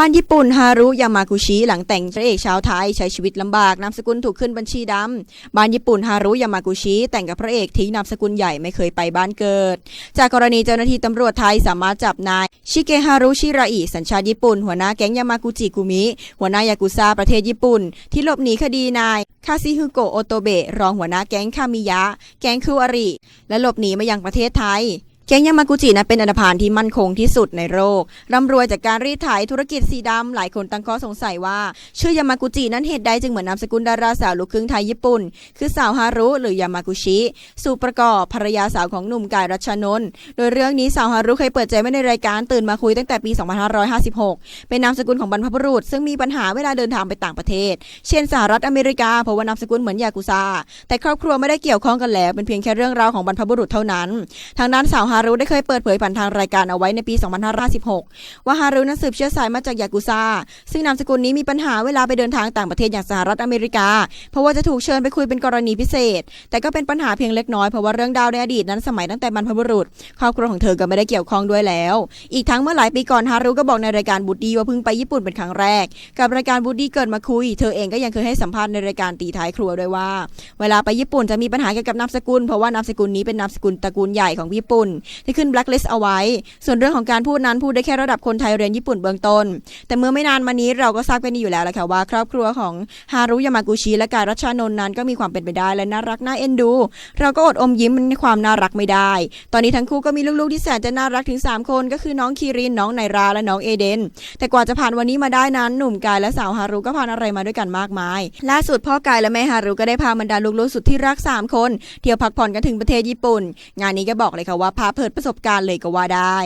บ้านญี่ปุ่นฮารุยามากุชิหลังแต่งพระเอกชาวไทยใช้ชีวิตลำบากนามสกุลถูกขึ้นบัญชีดำบ้านญี่ปุ่นฮารุยามากุชิแต่งกับพระเอกทิ้งนามสกุลใหญ่ไม่เคยไปบ้านเกิด จากกรณีเจ้าหน้าที่ตำรวจไทยสามารถจับนายชิเกฮารุชิราอิสัญชาติญี่ปุ่น หัวหน้าแก๊งยามากุจิกุมิ หัวหน้ายากุซ่าประเทศญี่ปุ่น ที่หลบหนีคดีนายคาซิฮุโกโอโตเบะรองหัวหน้าแก๊งคามิยะ แก๊งคูอาริ และหลบหนีมายังประเทศไทย แก๊งยามากุจินั้นเป็นอันธพาลที่มั่นคงที่สุดในโลกร่ำรวยจากการรีดไถธุรกิจสีดำหลายคนตั้งข้อสงสัยว่า ชื่อยามากุจินั้นเหตุใดจึงเหมือนนามสกุลดาราสาวลูกครึ่งไทยญี่ปุ่น คือสาวฮารุหรือยามากุชิ สู่ประกอบภรรยาสาวของหนุ่มกายรัชนนท์โดยเรื่องนี้สาวฮารุเคยเปิดใจไว้ในรายการตื่นมาคุยตั้งแต่ปี 2556 เป็นนามสกุลของบรรพบุรุษ ซึ่งมีปัญหาเวลาเดินทางไปต่างประเทศ เช่นสหรัฐอเมริกาเพราะว่านามสกุลเหมือนยากุซาแต่ครอบครัวไม่ได้เกี่ยวข้องกันแล้วเป็นเพียงแค่เรื่องราวของบรรพบุรุษเท่านั้น ทางด้านสาวฮาารุได้เคยเปิดเผยผ่านทางรายการเอาไว้ในปี 2556 ว่าฮารุนั้นสืบเชื้อสายมาจากยากุซ่า ซึ่งนามสกุลนี้มีปัญหาเวลาไปเดินทางต่างประเทศอย่างสหรัฐอเมริกา เพราะว่าจะถูกเชิญไปคุยเป็นกรณีพิเศษ แต่ก็เป็นปัญหาเพียงเล็กน้อยเพราะว่าเรื่องดาวในอดีตนั้นสมัยตั้งแต่บรรพบุรุษครอบครัวของเธอก็ไม่ได้เกี่ยวข้องด้วยแล้ว อีกทั้งเมื่อหลายปีก่อนฮารุก็บอกในรายการบูดดี้ว่าเพิ่งไปญี่ปุ่นเป็นครั้งแรก กับรายการบูดดี้เกิดมาคุย เธอเองก็ยังเคยให้สัมภาษณ์ในรายการตีท้ายครัวด้วยว่า เวลาไปญี่ปุ่นจะมีปัญหาเกี่ยวกับนามสกุล เพราะว่านามสกุลนี้เป็นนามสกุลตระกูลใหญ่ของญี่ปุ่นที่ขึ้นแบล็คลิสต์เอาไว้ ส่วนเรื่องของการพูดนั้นพูดได้แค่ระดับคนไทยเรียนญี่ปุ่นเบื้องต้น แต่เมื่อไม่นานมานี้เราก็ทราบกันดีอยู่แล้วแหละค่ะว่า ครอบครัวของฮารุยามากุชิและการรัชานนท์นั้นก็มีความเป็นไปได้และน่ารักน่าเอ็นดู เราก็อดอมยิ้มในความน่ารักไม่ได้ ตอนนี้ทั้งคู่ก็มีลูกๆที่แสนจะน่ารักถึง 3 คนก็คือน้องคีรินน้องไนราและน้องเอเดน แต่กว่าจะผ่านวันนี้มาได้นั้นหนุ่มกายและสาวฮารุก็ผ่านอะไรมาด้วยกันมากมาย ล่าสุดพ่อกายและแม่ฮารุก็ได้พาบรรดาลูกๆสุดที่รัก 3 คน เที่ยวพักผ่อนกันถึงประเทศญี่ปุ่น งานนี้ก็บอกเลยค่ะว่าพาเผยประสบการณ์เลยก็ว่าได้